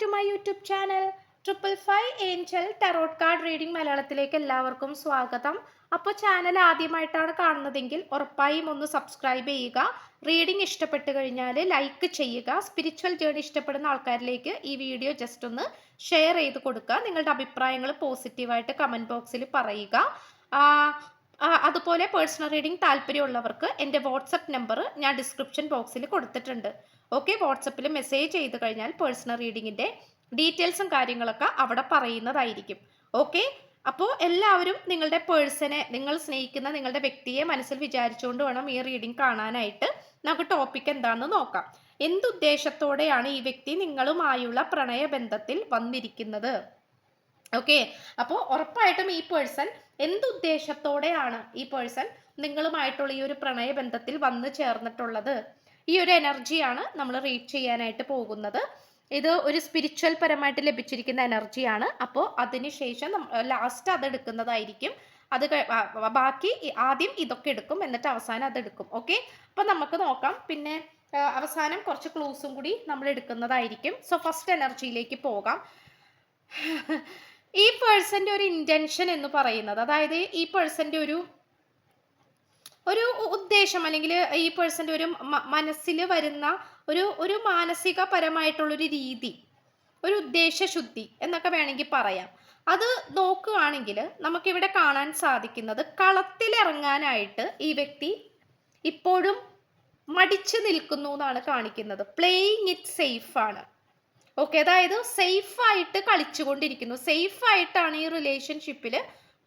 To my YouTube channel triple five angel tarot card reading മലയാളത്തിലേക്ക് എല്ലാവർക്കും സ്വാഗതം. അപ്പോൾ ചാനൽ ആദ്യമായിട്ടാണ് കാണുന്നതെങ്കിൽ ഉറപ്പായും ഒന്ന് സബ്സ്ക്രൈബ് ചെയ്യുക. റീഡിംഗ് ഇഷ്ടപ്പെട്ട് കഴിഞ്ഞാൽ ലൈക്ക് ചെയ്യുക. സ്പിരിച്വൽ ജേണി ഇഷ്ടപ്പെടുന്ന ആൾക്കാരിലേക്ക് ഈ വീഡിയോ ജസ്റ്റ് ഒന്ന് ഷെയർ ചെയ്ത് കൊടുക്കുക. നിങ്ങളുടെ അഭിപ്രായങ്ങൾ പോസിറ്റീവായിട്ട് കമന്റ് ബോക്സിൽ പറയുക. അതുപോലെ പേഴ്സണൽ റീഡിംഗ് താല്പര്യമുള്ളവർക്ക് എന്റെ വാട്സപ്പ് നമ്പർ ഞാൻ ഡിസ്ക്രിപ്ഷൻ ബോക്സിൽ കൊടുത്തിട്ടുണ്ട്. ഓക്കെ വാട്സപ്പിൽ മെസ്സേജ് ചെയ്ത് കഴിഞ്ഞാൽ പേഴ്സണൽ റീഡിങ്ങിന്റെ ഡീറ്റെയിൽസും കാര്യങ്ങളൊക്കെ അവിടെ പറയുന്നതായിരിക്കും. ഓക്കെ അപ്പോൾ എല്ലാവരും നിങ്ങളുടെ പേഴ്സണെ നിങ്ങൾ സ്നേഹിക്കുന്ന നിങ്ങളുടെ വ്യക്തിയെ മനസ്സിൽ വിചാരിച്ചുകൊണ്ട് വേണം ഈ റീഡിംഗ് കാണാനായിട്ട് നമുക്ക് ടോപ്പിക് എന്താണെന്ന് നോക്കാം. എന്തുദ്ദേശത്തോടെയാണ് ഈ വ്യക്തി നിങ്ങളുമായുള്ള പ്രണയബന്ധത്തിൽ വന്നിരിക്കുന്നത്? ഓക്കെ അപ്പോൾ ഉറപ്പായിട്ടും ഈ പേഴ്സൺ എന്തുദ്ദേശത്തോടെയാണ് ഈ പേഴ്സൺ നിങ്ങളുമായിട്ടുള്ള ഈ ഒരു പ്രണയബന്ധത്തിൽ വന്നു ചേർന്നിട്ടുള്ളത്? ഈ ഒരു എനർജിയാണ് നമ്മൾ റീഡ് ചെയ്യാനായിട്ട് പോകുന്നത്. ഇത് ഒരു സ്പിരിച്വൽ പരമായിട്ട് ലഭിച്ചിരിക്കുന്ന എനർജിയാണ് അപ്പോൾ അതിനുശേഷം ലാസ്റ്റ് അത് എടുക്കുന്നതായിരിക്കും. അത് ബാക്കി ആദ്യം ഇതൊക്കെ എടുക്കും. എന്നിട്ട് അവസാനം അത് എടുക്കും. ഓക്കെ അപ്പോൾ നമുക്ക് നോക്കാം. പിന്നെ അവസാനം കുറച്ച് ക്ലൂസും കൂടി നമ്മൾ എടുക്കുന്നതായിരിക്കും. സോ ഫസ്റ്റ് എനർജിയിലേക്ക് പോകാം. ഈ പേഴ്സന്റെ ഒരു ഇന്റൻഷൻ എന്ന് പറയുന്നത് അതായത് ഈ പേഴ്സന്റെ ഒരു ഒരു ഉദ്ദേശം അല്ലെങ്കിൽ ഈ പേഴ്സന്റെ ഒരു മനസ്സിൽ വരുന്ന ഒരു ഒരു മാനസികപരമായിട്ടുള്ളൊരു രീതി ഒരു ഉദ്ദേശശുദ്ധി എന്നൊക്കെ വേണമെങ്കിൽ പറയാം. അത് നോക്കുകയാണെങ്കിൽ നമുക്കിവിടെ കാണാൻ സാധിക്കുന്നത് കളത്തിലിറങ്ങാനായിട്ട് ഈ വ്യക്തി ഇപ്പോഴും മടിച്ചു നിൽക്കുന്നു എന്നാണ് കാണിക്കുന്നത്. പ്ലേയിങ് ഇറ്റ് സേഫ് ആണ്. ഓക്കെ അതായത് സേഫ് ആയിട്ട് കളിച്ചുകൊണ്ടിരിക്കുന്നു. സേഫ് ആയിട്ടാണ് ഈ റിലേഷൻഷിപ്പിൽ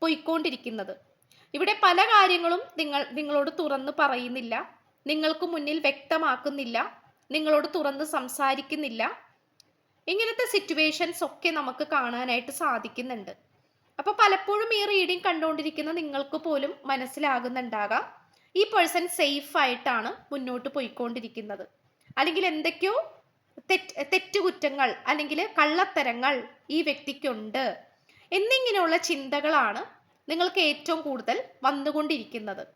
പോയിക്കൊണ്ടിരിക്കുന്നത്. ഇവിടെ പല കാര്യങ്ങളും നിങ്ങൾ നിങ്ങളോട് തുറന്ന് പറയുന്നില്ല. നിങ്ങൾക്ക് മുന്നിൽ വ്യക്തമാക്കുന്നില്ല. നിങ്ങളോട് തുറന്ന് സംസാരിക്കുന്നില്ല. ഇങ്ങനത്തെ സിറ്റുവേഷൻസ് ഒക്കെ നമുക്ക് കാണാനായിട്ട് സാധിക്കുന്നുണ്ട്. അപ്പോൾ പലപ്പോഴും ഈ റീഡിംഗ് കണ്ടുകൊണ്ടിരിക്കുന്ന നിങ്ങൾക്ക് പോലും മനസ്സിലാകുന്നുണ്ടാകാം. ഈ പേഴ്സൺ സേഫ് ആയിട്ടാണ് മുന്നോട്ട് പോയിക്കൊണ്ടിരിക്കുന്നത്. അല്ലെങ്കിൽ എന്തൊക്കെയോ തെറ്റ് തെറ്റുകുറ്റങ്ങൾ അല്ലെങ്കിൽ കള്ളത്തരങ്ങൾ ഈ വ്യക്തിക്കുണ്ട്. എന്നിങ്ങനെയുള്ള ചിന്തകളാണ് നിങ്ങൾക്ക് ഏറ്റവും കൂടുതൽ വന്നുകൊണ്ടിരിക്കുന്നത്.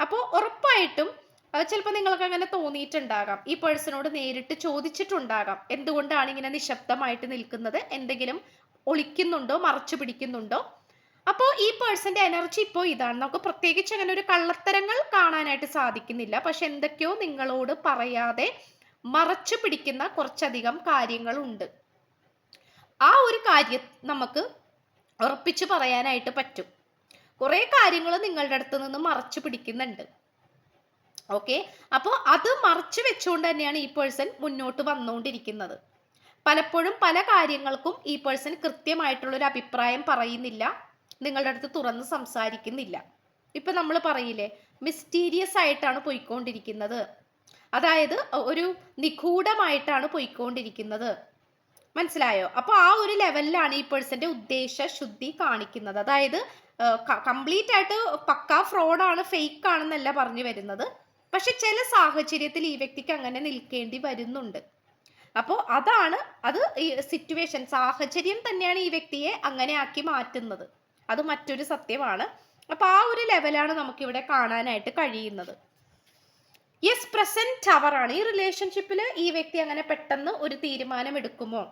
അപ്പോൾ ഉറപ്പായിട്ടും ചിലപ്പോൾ നിങ്ങൾക്ക് അങ്ങനെ തോന്നിയിട്ടുണ്ടാകാം. ഈ പേഴ്സണോട് നേരിട്ട് ചോദിച്ചിട്ടുണ്ടാകാം. എന്തുകൊണ്ടാണ് ഇങ്ങനെ നിശബ്ദമായിട്ട് നിൽക്കുന്നത്? എന്തെങ്കിലും ഒളിക്കുന്നുണ്ടോ? മറച്ചു പിടിക്കുന്നുണ്ടോ? അപ്പോൾ ഈ പേഴ്സന്റെ എനർജി ഇപ്പോൾ ഇതാണ്. നമുക്ക് പ്രത്യേകിച്ച് അങ്ങനെ ഒരു കള്ളത്തരങ്ങൾ കാണാനായിട്ട് സാധിക്കുന്നില്ല. പക്ഷെ എന്തൊക്കെയോ നിങ്ങളോട് പറയാതെ മറച്ചു പിടിക്കുന്ന കുറച്ചധികം കാര്യങ്ങളുണ്ട്. ആ ഒരു കാര്യം നമുക്ക് ഉറപ്പിച്ചു പറയാനായിട്ട് പറ്റും. കുറേ കാര്യങ്ങൾ നിങ്ങളുടെ അടുത്ത് നിന്ന് മറച്ചു പിടിക്കുന്നുണ്ട്. ഓക്കെ? അപ്പോൾ അത് മറച്ചു വെച്ചുകൊണ്ട് തന്നെയാണ് ഈ പേഴ്സൺ മുന്നോട്ട് വന്നുകൊണ്ടിരിക്കുന്നത്. പലപ്പോഴും പല കാര്യങ്ങൾക്കും ഈ പേഴ്സൺ കൃത്യമായിട്ടുള്ളൊരു അഭിപ്രായം പറയുന്നില്ല. നിങ്ങളുടെ അടുത്ത് തുറന്ന് സംസാരിക്കുന്നില്ല. ഇപ്പൊ നമ്മൾ പറയില്ലേ മിസ്റ്റീരിയസ് ആയിട്ടാണ് പോയിക്കൊണ്ടിരിക്കുന്നത്. അതായത് ഒരു നിഗൂഢമായിട്ടാണ് പോയിക്കൊണ്ടിരിക്കുന്നത്. മനസ്സിലായോ? അപ്പോൾ ആ ഒരു ലെവലിലാണ് ഈ പേഴ്സന്റെ ഉദ്ദേശ ശുദ്ധി കാണിക്കുന്നത്. അതായത് കംപ്ലീറ്റ് ആയിട്ട് പക്കാ ഫ്രോഡാണ് ഫേക്ക് ആണെന്നല്ല പറഞ്ഞു വരുന്നത്. പക്ഷെ ചില സാഹചര്യത്തിൽ ഈ വ്യക്തിക്ക് അങ്ങനെ നിൽക്കേണ്ടി വരുന്നുണ്ട്. അപ്പോൾ അതാണ് അത് ഈ സിറ്റുവേഷൻ സാഹചര്യം തന്നെയാണ് ഈ വ്യക്തിയെ അങ്ങനെ ആക്കി മാറ്റുന്നത്. അത് മറ്റൊരു സത്യമാണ്. അപ്പോൾ ആ ഒരു ലെവലാണ് നമുക്കിവിടെ കാണാനായിട്ട് കഴിയുന്നത്. യെസ് പ്രസന്റ് അവർ ആണ്. ഈ റിലേഷൻഷിപ്പിൽ ഈ വ്യക്തി അങ്ങനെ പെട്ടെന്ന് ഒരു തീരുമാനം എടുക്കുമോ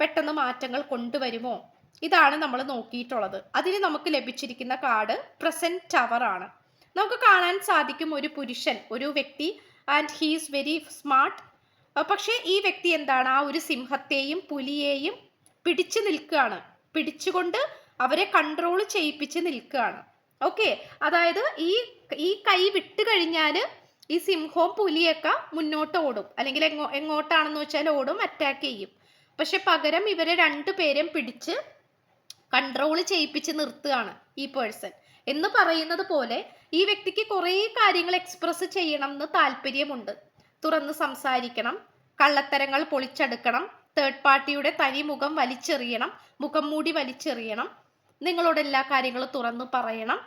പെട്ടെന്ന് മാറ്റങ്ങൾ കൊണ്ടുവരുമോ? ഇതാണ് നമ്മൾ നോക്കിയിട്ടുള്ളത്. അതിന് നമുക്ക് ലഭിച്ചിരിക്കുന്ന കാർഡ് പ്രസന്റ് ആണ്. നമുക്ക് കാണാൻ സാധിക്കും ഒരു പുരുഷൻ ഒരു വ്യക്തി ആൻഡ് ഹീസ് വെരി സ്മാർട്ട് പക്ഷേ ഈ വ്യക്തി എന്താണ്? ആ ഒരു സിംഹത്തെയും പുലിയെയും പിടിച്ചു നിൽക്കുകയാണ്. പിടിച്ചുകൊണ്ട് അവരെ കൺട്രോൾ ചെയ്യിപ്പിച്ച് നിൽക്കുകയാണ്. ഓക്കെ അതായത് ഈ ഈ കൈ വിട്ട് കഴിഞ്ഞാൽ ഈ സിംഹവും പുലിയൊക്കെ മുന്നോട്ട് ഓടും. അല്ലെങ്കിൽ എങ്ങോ എങ്ങോട്ടാണെന്ന് വെച്ചാൽ ഓടും അറ്റാക്ക് ചെയ്യും. പക്ഷെ പകരം ഇവരെ രണ്ടു പേരെയും പിടിച്ച് കൺട്രോൾ ചെയ്യിപ്പിച്ച് നിർത്തുകയാണ് ഈ പേഴ്സൺ എന്ന് പറയുന്നത് പോലെ ഈ വ്യക്തിക്ക് കുറേ കാര്യങ്ങൾ എക്സ്പ്രസ് ചെയ്യണം എന്ന് താല്പര്യമുണ്ട്. തുറന്ന് സംസാരിക്കണം കള്ളത്തരങ്ങൾ പൊളിച്ചെടുക്കണം തേർഡ് പാർട്ടിയുടെ തനി മുഖം വലിച്ചെറിയണം മുഖം മൂടി വലിച്ചെറിയണം നിങ്ങളോട് എല്ലാ കാര്യങ്ങളും തുറന്നു പറയണം.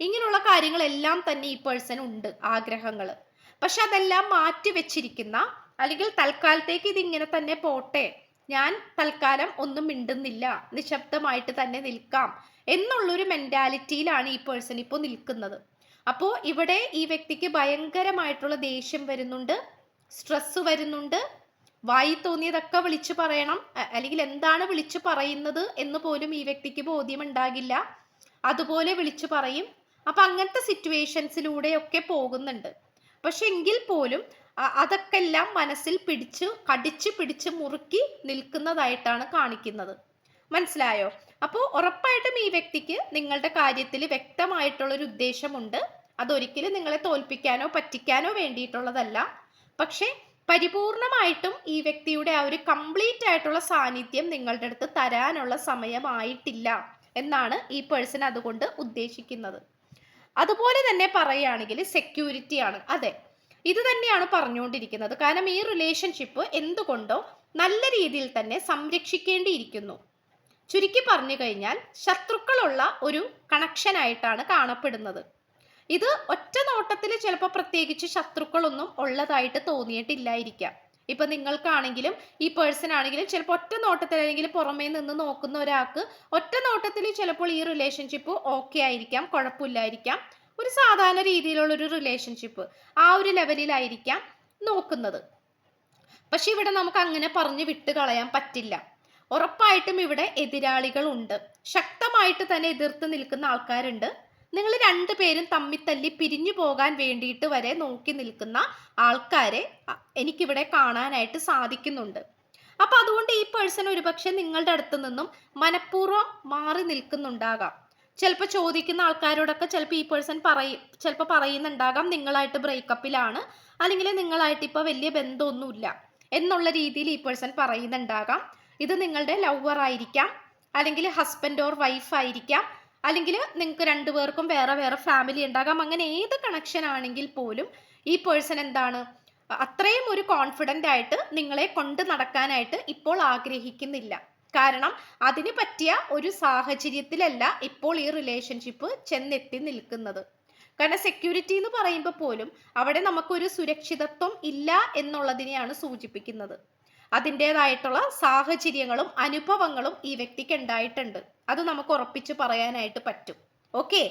ഇങ്ങനെയുള്ള കാര്യങ്ങളെല്ലാം തന്നെ ഈ പേഴ്സൺ ഉണ്ട് ആഗ്രഹങ്ങൾ പക്ഷെ അതെല്ലാം മാറ്റി വെച്ചിരിക്കുന്ന അല്ലെങ്കിൽ തൽക്കാലത്തേക്ക് ഇതിങ്ങനെ തന്നെ പോട്ടെ ഞാൻ തൽക്കാലം ഒന്നും മിണ്ടുന്നില്ല നിശബ്ദമായിട്ട് തന്നെ നിൽക്കാം എന്നുള്ളൊരു മെന്റാലിറ്റിയിലാണ് ഈ പേഴ്സൺ ഇപ്പോൾ നിൽക്കുന്നത്. അപ്പോൾ ഇവിടെ ഈ വ്യക്തിക്ക് ഭയങ്കരമായിട്ടുള്ള ദേഷ്യം വരുന്നുണ്ട് സ്ട്രെസ് വരുന്നുണ്ട്. വായി തോന്നിയതൊക്കെ വിളിച്ചു പറയണം അല്ലെങ്കിൽ എന്താണ് വിളിച്ചു പറയുന്നത് എന്ന് പോലും ഈ വ്യക്തിക്ക് ബോധ്യമുണ്ടാകില്ല അതുപോലെ വിളിച്ചു പറയും അപ്പൊ അങ്ങനത്തെ സിറ്റുവേഷൻസിലൂടെയൊക്കെ പോകുന്നുണ്ട്. പക്ഷെ എങ്കിൽ പോലും അതൊക്കെ എല്ലാം മനസ്സിൽ പിടിച്ച് കടിച്ച് പിടിച്ച് മുറുക്കി നിൽക്കുന്നതായിട്ടാണ് കാണിക്കുന്നത്. മനസ്സിലായോ? അപ്പോൾ ഉറപ്പായിട്ടും ഈ വ്യക്തിക്ക് നിങ്ങളുടെ കാര്യത്തിൽ വ്യക്തമായിട്ടുള്ള ഒരു ഉദ്ദേശമുണ്ട്. അതൊരിക്കലും നിങ്ങളെ തോൽപ്പിക്കാനോ പറ്റിക്കാനോ വേണ്ടിയിട്ടുള്ളതല്ല. പക്ഷേ പരിപൂർണമായിട്ടും ഈ വ്യക്തിയുടെ ആ ഒരു കംപ്ലീറ്റ് ആയിട്ടുള്ള സാന്നിധ്യം നിങ്ങളുടെ അടുത്ത് തരാനുള്ള സമയമായിട്ടില്ല എന്നാണ് ഈ പേഴ്സൺ അതുകൊണ്ട് ഉദ്ദേശിക്കുന്നത്. അതുപോലെ തന്നെ പറയുകയാണെങ്കിൽ സെക്യൂരിറ്റിയാണ് അതെ. ഇത് തന്നെയാണ് പറഞ്ഞുകൊണ്ടിരിക്കുന്നത്. കാരണം ഈ റിലേഷൻഷിപ്പ് എന്തുകൊണ്ടോ നല്ല രീതിയിൽ തന്നെ സംരക്ഷിക്കേണ്ടിയിരിക്കുന്നു. ചുരുക്കി പറഞ്ഞു കഴിഞ്ഞാൽ ശത്രുക്കളുള്ള ഒരു കണക്ഷൻ ആയിട്ടാണ് കാണപ്പെടുന്നത്. ഇത് ഒറ്റ നോട്ടത്തിൽ ചിലപ്പോൾ പ്രത്യേകിച്ച് ശത്രുക്കളൊന്നും ഉള്ളതായിട്ട് തോന്നിയിട്ടില്ലായിരിക്കാം. ഇപ്പൊ നിങ്ങൾക്കാണെങ്കിലും ഈ പേഴ്സൺ ആണെങ്കിലും ചിലപ്പോൾ ഒറ്റ നോട്ടത്തിൽ അല്ലെങ്കിൽ പുറമേ നിന്ന് നോക്കുന്ന ഒരാൾക്ക് ഒറ്റ നോട്ടത്തിൽ ചിലപ്പോൾ ഈ റിലേഷൻഷിപ്പ് ഓക്കെ ആയിരിക്കാം കുഴപ്പമില്ലായിരിക്കാം. ഒരു സാധാരണ രീതിയിലുള്ള ഒരു റിലേഷൻഷിപ്പ് ആ ഒരു ലെവലിലായിരിക്കാം നോക്കുന്നത്. പക്ഷെ ഇവിടെ നമുക്ക് അങ്ങനെ പറഞ്ഞു വിട്ട് കളയാൻ പറ്റില്ല. ഉറപ്പായിട്ടും ഇവിടെ എതിരാളികളുണ്ട്. ശക്തമായിട്ട് തന്നെ എതിർത്ത് നിൽക്കുന്ന ആൾക്കാരുണ്ട്. നിങ്ങൾ രണ്ടുപേരും തമ്മിത്തല്ലി പിരിഞ്ഞു പോകാൻ വേണ്ടിയിട്ട് വരെ നോക്കി നിൽക്കുന്ന ആൾക്കാരെ എനിക്കിവിടെ കാണാനായിട്ട് സാധിക്കുന്നുണ്ട്. അപ്പൊ അതുകൊണ്ട് ഈ പേഴ്സൺ ഒരുപക്ഷെ നിങ്ങളുടെ അടുത്ത് നിന്നും മനഃപൂർവം മാറി നിൽക്കുന്നുണ്ടാകാം. ചിലപ്പോൾ ചോദിക്കുന്ന ആൾക്കാരോടൊക്കെ ചിലപ്പോൾ ഈ പേഴ്സൺ പറയും ചിലപ്പോൾ പറയുന്നുണ്ടാകാം നിങ്ങളായിട്ട് ബ്രേക്കപ്പിലാണ് അല്ലെങ്കിൽ നിങ്ങളായിട്ട് ഇപ്പോൾ വലിയ ബന്ധമൊന്നുമില്ല എന്നുള്ള രീതിയിൽ ഈ പേഴ്സൺ പറയുന്നുണ്ടാകാം. ഇത് നിങ്ങളുടെ ലവർ ആയിരിക്കാം അല്ലെങ്കിൽ ഹസ്ബൻഡ് ഓർ വൈഫ് ആയിരിക്കാം അല്ലെങ്കിൽ നിങ്ങൾക്ക് രണ്ടുപേർക്കും വേറെ വേറെ ഫാമിലി ഉണ്ടാകാം. അങ്ങനെ ഏത് കണക്ഷൻ ആണെങ്കിൽ പോലും ഈ പേഴ്സൺ എന്താണ്? അത്രയും ഒരു കോൺഫിഡന്റ് ആയിട്ട് നിങ്ങളെ കൊണ്ട് നടക്കാനായിട്ട് ഇപ്പോൾ ആഗ്രഹിക്കുന്നില്ല. കാരണം അതിന് പറ്റിയ ഒരു സാഹചര്യത്തിലല്ല ഇപ്പോൾ ഈ റിലേഷൻഷിപ്പ് ചെന്നെത്തി നിൽക്കുന്നത്. കാരണം സെക്യൂരിറ്റി എന്ന് പറയുമ്പോൾ പോലും അവിടെ നമുക്കൊരു സുരക്ഷിതത്വം ഇല്ല എന്നുള്ളതിനെയാണ് സൂചിപ്പിക്കുന്നത്. അതിന്റെതായിട്ടുള്ള സാഹചര്യങ്ങളും അനുഭവങ്ങളും ഈ വ്യക്തിക്ക് ഉണ്ടായിട്ടുണ്ട്. അത് നമുക്ക് ഉറപ്പിച്ച് പറയാനായിട്ട് പറ്റും. ഓക്കെ?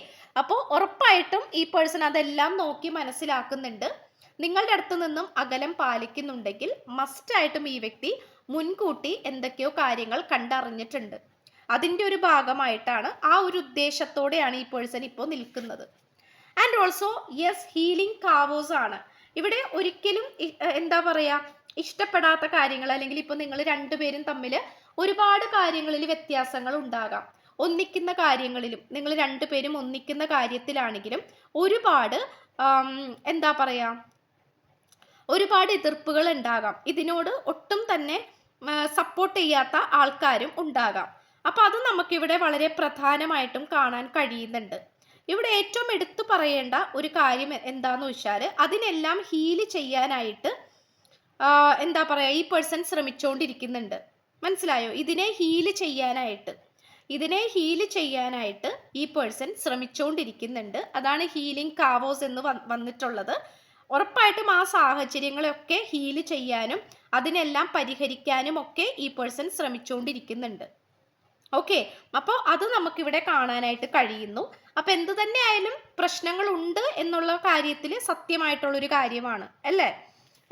അപ്പോൾ ഉറപ്പായിട്ടും ഈ പേഴ്സൺ അതെല്ലാം നോക്കി മനസ്സിലാക്കുന്നുണ്ട്. നിങ്ങളുടെ അടുത്ത് നിന്നും അകലം പാലിക്കുന്നുണ്ടെങ്കിൽ മസ്റ്റായിട്ടും ഈ വ്യക്തി മുൻകൂട്ടി എന്തൊക്കെയോ കാര്യങ്ങൾ കണ്ടറിഞ്ഞിട്ടുണ്ട്. അതിന്റെ ഒരു ഭാഗമായിട്ടാണ് ആ ഒരു ഉദ്ദേശത്തോടെയാണ് ഈ പേഴ്സൺ ഇപ്പോൾ നിൽക്കുന്നത്. And also yes healing chaos ആണ്. ഇവിടെ ഒരിക്കലും എന്താ പറയാ ഇഷ്ടപ്പെടാത്ത കാര്യങ്ങൾ അല്ലെങ്കിൽ ഇപ്പൊ നിങ്ങൾ രണ്ടുപേരും തമ്മിൽ ഒരുപാട് കാര്യങ്ങളിൽ വ്യത്യാസങ്ങൾ ഉണ്ടാകാം. ഒന്നിക്കുന്ന കാര്യങ്ങളിലും നിങ്ങൾ രണ്ടുപേരും ഒന്നിക്കുന്ന കാര്യത്തിലാണെങ്കിലും ഒരുപാട് എന്താ പറയാ ഒരുപാട് എതിർപ്പുകൾ ഉണ്ടാകാം. ഇതിനോട് ഒട്ടും തന്നെ സപ്പോർട്ട് ചെയ്യാത്ത ആൾക്കാരും ഉണ്ടാകാം. അപ്പൊ അത് നമുക്കിവിടെ വളരെ പ്രധാനമായിട്ടും കാണാൻ കഴിയുന്നുണ്ട്. ഇവിടെ ഏറ്റവും എടുത്തു പറയേണ്ട ഒരു കാര്യം എന്താന്ന് വെച്ചാൽ അതിനെല്ലാം ഹീൽ ചെയ്യാനായിട്ട് എന്താ പറയുക ഈ പേഴ്സൺ ശ്രമിച്ചുകൊണ്ടിരിക്കുന്നുണ്ട് മനസ്സിലായോ? ഇതിനെ ഹീൽ ചെയ്യാനായിട്ട്. ഇതിനെ ഹീൽ ചെയ്യാനായിട്ട് ഈ പേഴ്സൺ ശ്രമിച്ചുകൊണ്ടിരിക്കുന്നുണ്ട് അതാണ് ഹീലിംഗ് കാവോസ് എന്ന് വന്ന് വന്നിട്ടുള്ളത്. ഉറപ്പായിട്ടും ആ സാഹചര്യങ്ങളെയൊക്കെ ഹീൽ ചെയ്യാനും അതിനെല്ലാം പരിഹരിക്കാനും ഒക്കെ ഈ പേഴ്സൺ ശ്രമിച്ചുകൊണ്ടിരിക്കുന്നുണ്ട് ഓക്കെ അപ്പോൾ അത് നമുക്കിവിടെ കാണാനായിട്ട് കഴിയുന്നു. അപ്പൊ എന്തു തന്നെ ആയാലും പ്രശ്നങ്ങളുണ്ട് എന്നുള്ള കാര്യത്തിൽ സത്യമായിട്ടുള്ളൊരു കാര്യമാണ്. അല്ലേ?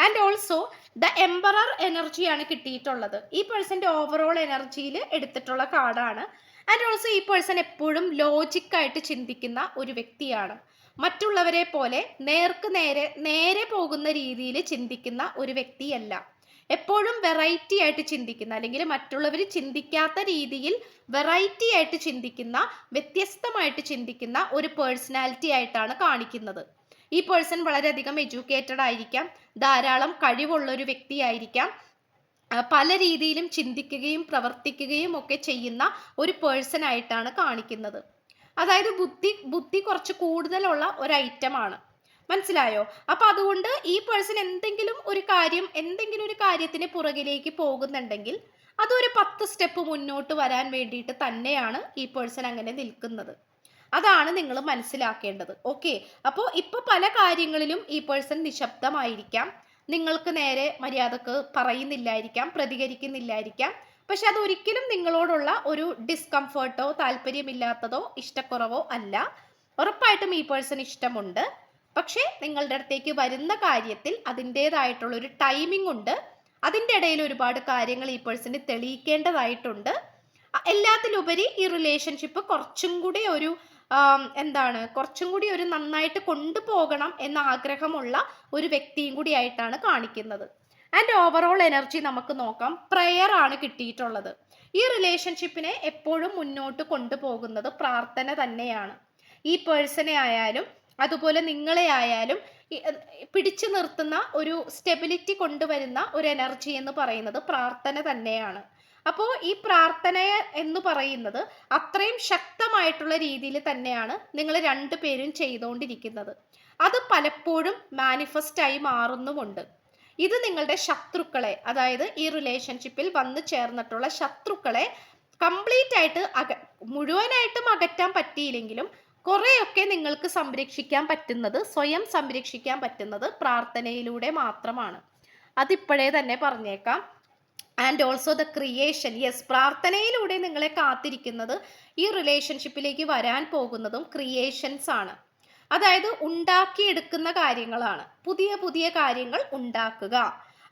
ആൻഡ് ഓൾസോ ദ എംബറർ എനർജിയാണ് കിട്ടിയിട്ടുള്ളത്. ഈ പേഴ്സന്റെ ഓവറോൾ എനർജിയിൽ എടുത്തിട്ടുള്ള കാർഡാണ്. ആൻഡ് ഓൾസോ ഈ പേഴ്സൺ എപ്പോഴും ലോജിക്കായിട്ട് ചിന്തിക്കുന്ന ഒരു വ്യക്തിയാണ്. മറ്റുള്ളവരെ പോലെ നേർക്ക് നേരെ നേരെ പോകുന്ന രീതിയിൽ ചിന്തിക്കുന്ന ഒരു വ്യക്തിയല്ല. എപ്പോഴും വെറൈറ്റി ആയിട്ട് ചിന്തിക്കുന്ന അല്ലെങ്കിൽ മറ്റുള്ളവർ ചിന്തിക്കാത്ത രീതിയിൽ വെറൈറ്റി ആയിട്ട് ചിന്തിക്കുന്ന വ്യത്യസ്തമായിട്ട് ചിന്തിക്കുന്ന ഒരു പേഴ്സണാലിറ്റി ആയിട്ടാണ് കാണിക്കുന്നത്. ഈ പേഴ്സൺ വളരെയധികം എഡ്യൂക്കേറ്റഡ് ആയിരിക്കാം ധാരാളം കഴിവുള്ള ഒരു വ്യക്തിയായിരിക്കാം പല രീതിയിലും ചിന്തിക്കുകയും പ്രവർത്തിക്കുകയും ഒക്കെ ചെയ്യുന്ന ഒരു പേഴ്സൺ ആയിട്ടാണ് കാണിക്കുന്നത്. അതായത് ബുദ്ധി ബുദ്ധി കുറച്ച് കൂടുതലുള്ള ഒരു ഐറ്റം ആണ്. മനസ്സിലായോ? അപ്പൊ അതുകൊണ്ട് ഈ പേഴ്സൺ എന്തെങ്കിലും ഒരു കാര്യം എന്തെങ്കിലും ഒരു കാര്യത്തിന് പുറകിലേക്ക് പോകുന്നുണ്ടെങ്കിൽ അതൊരു പത്ത് സ്റ്റെപ്പ് മുന്നോട്ട് വരാൻ വേണ്ടിയിട്ട് തന്നെയാണ് ഈ പേഴ്സൺ അങ്ങനെ നിൽക്കുന്നത്. അതാണ് നിങ്ങൾ മനസ്സിലാക്കേണ്ടത്. ഓക്കെ അപ്പോൾ ഇപ്പൊ പല കാര്യങ്ങളിലും ഈ പേഴ്സൺ നിശബ്ദമായിരിക്കാം. നിങ്ങൾക്ക് നേരെ മര്യാദയ്ക്ക് പറയുന്നില്ലായിരിക്കാം പ്രതികരിക്കുന്നില്ലായിരിക്കാം. പക്ഷെ അതൊരിക്കലും നിങ്ങളോടുള്ള ഒരു ഡിസ്കംഫേർട്ടോ താല്പര്യമില്ലാത്തതോ ഇഷ്ടക്കുറവോ അല്ല. ഉറപ്പായിട്ടും ഈ പേഴ്സൺ ഇഷ്ടമുണ്ട്. പക്ഷേ നിങ്ങളുടെ അടുത്തേക്ക് വരുന്ന കാര്യത്തിൽ അതിന്റേതായിട്ടുള്ള ഒരു ടൈമിംഗ് ഉണ്ട്. അതിന്റെ ഇടയിൽ ഒരുപാട് കാര്യങ്ങൾ ഈ പേഴ്സണ് തെളിയിക്കേണ്ടതായിട്ടുണ്ട്. എല്ലാത്തിലുപരി ഈ റിലേഷൻഷിപ്പ് കുറച്ചും കൂടി ഒരു എന്താണ്? കുറച്ചും കൂടി ഒരു നന്നായിട്ട് കൊണ്ടുപോകണം എന്ന ആഗ്രഹമുള്ള ഒരു വ്യക്തിയും കൂടി ആയിട്ടാണ് കാണിക്കുന്നത്. ആൻഡ് ഓവറോൾ എനർജി നമുക്ക് നോക്കാം. പ്രെയർ ആണ് കിട്ടിയിട്ടുള്ളത്. ഈ റിലേഷൻഷിപ്പിനെ എപ്പോഴും മുന്നോട്ട് കൊണ്ടുപോകുന്നത് പ്രാർത്ഥന തന്നെയാണ്. ഈ പേഴ്സണെ ആയാലും അതുപോലെ നിങ്ങളെ ആയാലും പിടിച്ചു നിർത്തുന്ന ഒരു സ്റ്റെബിലിറ്റി കൊണ്ടുവരുന്ന ഒരു എനർജി എന്ന് പറയുന്നത് പ്രാർത്ഥന തന്നെയാണ്. അപ്പോൾ ഈ പ്രാർത്ഥന എന്ന് പറയുന്നത് അത്രയും ശക്തമായിട്ടുള്ള രീതിയിൽ തന്നെയാണ് നിങ്ങൾ രണ്ടുപേരും ചെയ്തുകൊണ്ടിരിക്കുന്നത്. അത് പലപ്പോഴും മാനിഫെസ്റ്റായി മാറുന്നുമുണ്ട്. ഇത് നിങ്ങളുടെ ശത്രുക്കളെ അതായത് ഈ റിലേഷൻഷിപ്പിൽ വന്നു ചേർന്നിട്ടുള്ള ശത്രുക്കളെ കംപ്ലീറ്റ് ആയിട്ട് അക മുഴുവനായിട്ടും അകറ്റാൻ പറ്റിയില്ലെങ്കിലും കുറേയൊക്കെ നിങ്ങൾക്ക് സംരക്ഷിക്കാൻ പറ്റുന്നത് സ്വയം സംരക്ഷിക്കാൻ പറ്റുന്നത് പ്രാർത്ഥനയിലൂടെ മാത്രമാണ്. അതിപ്പോഴേ തന്നെ പറഞ്ഞേക്കാം. And also the creation yes പ്രാർത്ഥനയിലൂടെ നിങ്ങളെ കാത്തിരിക്കുന്നത് ഈ റിലേഷൻഷിപ്പിലേക്ക് വരാൻ പോകുന്നതും ക്രിയേഷൻസ് ആണ്. അതായത് ഉണ്ടാക്കിയെടുക്കുന്ന കാര്യങ്ങളാണ്. പുതിയ പുതിയ കാര്യങ്ങൾ ഉണ്ടാക്കുക.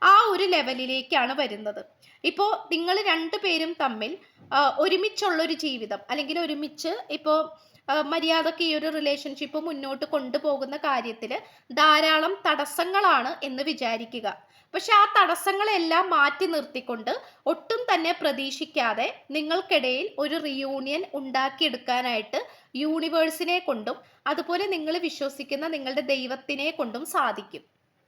ആ ഒരു ലെവലിലേക്കാണ് വരുന്നത്. ഇപ്പോൾ നിങ്ങൾ രണ്ടുപേരും തമ്മിൽ ഒരുമിച്ചുള്ളൊരു ജീവിതം അല്ലെങ്കിൽ ഒരുമിച്ച് ഇപ്പോൾ മര്യാദയ്ക്ക് ഈ ഒരു റിലേഷൻഷിപ്പ് മുന്നോട്ട് കൊണ്ടുപോകുന്ന കാര്യത്തിൽ ധാരാളം തടസ്സങ്ങളാണ് എന്ന് വിചാരിക്കുക. പക്ഷെ ആ തടസ്സങ്ങളെല്ലാം മാറ്റി നിർത്തിക്കൊണ്ട് ഒട്ടും തന്നെ പ്രതീക്ഷിക്കാതെ നിങ്ങൾക്കിടയിൽ ഒരു റിയൂണിയൻ ഉണ്ടാക്കിയെടുക്കാനായിട്ട് യൂണിവേഴ്സിനെ കൊണ്ടും അതുപോലെ നിങ്ങൾ വിശ്വസിക്കുന്ന നിങ്ങളുടെ ദൈവത്തിനെ കൊണ്ടും സാധിക്കും.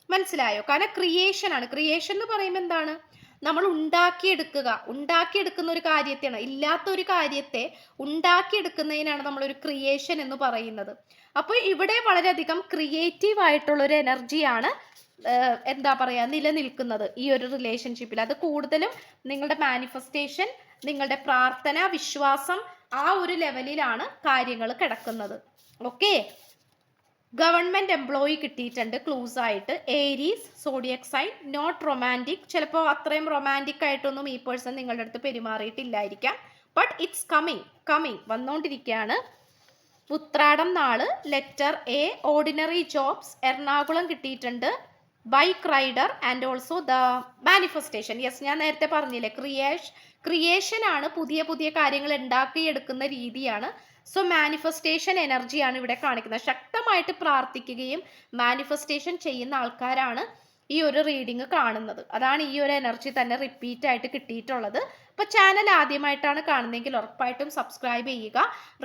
മനസ്സിലായോ? കാരണം ക്രിയേഷൻ ആണ്. ക്രിയേഷൻ എന്ന് പറയുമ്പോൾ എന്താണ്? നമ്മൾ ഉണ്ടാക്കിയെടുക്കുക. ഉണ്ടാക്കിയെടുക്കുന്ന ഒരു കാര്യത്തെയാണ്. ഇല്ലാത്ത ഒരു കാര്യത്തെ ഉണ്ടാക്കിയെടുക്കുന്നതിനാണ് നമ്മളൊരു ക്രിയേഷൻ എന്ന് പറയുന്നത്. അപ്പോൾ ഇവിടെ വളരെയധികം ക്രിയേറ്റീവ് ആയിട്ടുള്ള ഒരു എനർജിയാണ് എന്താ പറയുക നിലനിൽക്കുന്നത് ഈ ഒരു റിലേഷൻഷിപ്പിൽ അത് കൂടുതലും നിങ്ങളുടെ മാനിഫെസ്റ്റേഷൻ നിങ്ങളുടെ പ്രാർത്ഥന വിശ്വാസം ആ ഒരു ലെവലിലാണ് കാര്യങ്ങൾ കിടക്കുന്നത്. ഓക്കെ ഗവൺമെന്റ് എംപ്ലോയി കിട്ടിയിട്ടുണ്ട് ക്ലൂസ് ആയിട്ട്. Aries zodiac sign not romantic ചിലപ്പോൾ അത്രയും റൊമാന്റിക് ആയിട്ടൊന്നും ഈ പേഴ്സൺ നിങ്ങളുടെ അടുത്ത് പെരുമാറിയിട്ടില്ലായിരിക്കാം. ബട്ട് ഇറ്റ്സ് കമ്മിങ് കമ്മിങ് വന്നുകൊണ്ടിരിക്കുകയാണ് ഉത്രാടം നാൾ letter A ordinary jobs Ernakulam കിട്ടിയിട്ടുണ്ട്. Bike rider and also the manifestation yes ഞാൻ നേരത്തെ പറഞ്ഞില്ലേ ക്രിയേഷ് ക്രിയേഷൻ ആണ് പുതിയ പുതിയ കാര്യങ്ങൾ ഉണ്ടാക്കിയെടുക്കുന്ന രീതിയാണ്. സോ മാനിഫെസ്റ്റേഷൻ എനർജിയാണ് ഇവിടെ കാണിക്കുന്നത്. ശക്തമായിട്ട് പ്രാർത്ഥിക്കുകയും മാനിഫെസ്റ്റേഷൻ ചെയ്യുന്ന ആൾക്കാരാണ് ഈ ഒരു റീഡിങ് കാണുന്നത്. അതാണ് ഈ ഒരു എനർജി തന്നെ റിപ്പീറ്റ് ആയിട്ട് കിട്ടിയിട്ടുള്ളത്. അപ്പോൾ ചാനൽ ആദ്യമായിട്ടാണ് കാണുന്നതെങ്കിൽ ഉറപ്പായിട്ടും സബ്സ്ക്രൈബ് ചെയ്യുക.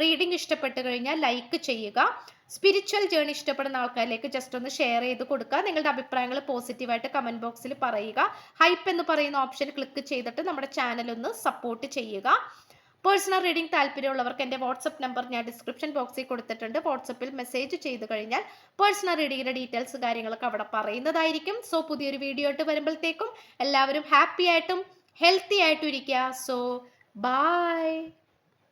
റീഡിംഗ് ഇഷ്ടപ്പെട്ടു കഴിഞ്ഞാൽ ലൈക്ക് ചെയ്യുക. സ്പിരിച്വൽ ജേണി ഇഷ്ടപ്പെടുന്ന ആൾക്കാരിലേക്ക് ജസ്റ്റ് ഒന്ന് ഷെയർ ചെയ്ത് കൊടുക്കുക. നിങ്ങളുടെ അഭിപ്രായങ്ങൾ പോസിറ്റീവായിട്ട് കമന്റ് ബോക്സിൽ പറയുക. ഹൈപ്പ് എന്ന് പറയുന്ന ഓപ്ഷൻ ക്ലിക്ക് ചെയ്തിട്ട് നമ്മുടെ ചാനൽ ഒന്ന് സപ്പോർട്ട് ചെയ്യുക. പേഴ്സണൽ റീഡിംഗ് താല്പര്യമുള്ളവർക്ക് എന്റെ വാട്സപ്പ് നമ്പർ ഞാൻ ഡിസ്ക്രിപ്ഷൻ ബോക്സിൽ കൊടുത്തിട്ടുണ്ട്. വാട്സപ്പിൽ മെസ്സേജ് ചെയ്ത് കഴിഞ്ഞാൽ പേഴ്സണൽ റീഡിങ്ങിന്റെ ഡീറ്റെയിൽസ് കാര്യങ്ങളൊക്കെ അവിടെ പറയുന്നതായിരിക്കും. സോ പുതിയൊരു വീഡിയോ ആയിട്ട് വരുമ്പോഴത്തേക്കും എല്ലാവരും ഹാപ്പി ആയിട്ടും ഹെൽത്തി ആയിട്ടും ഇരിക്കുക. So by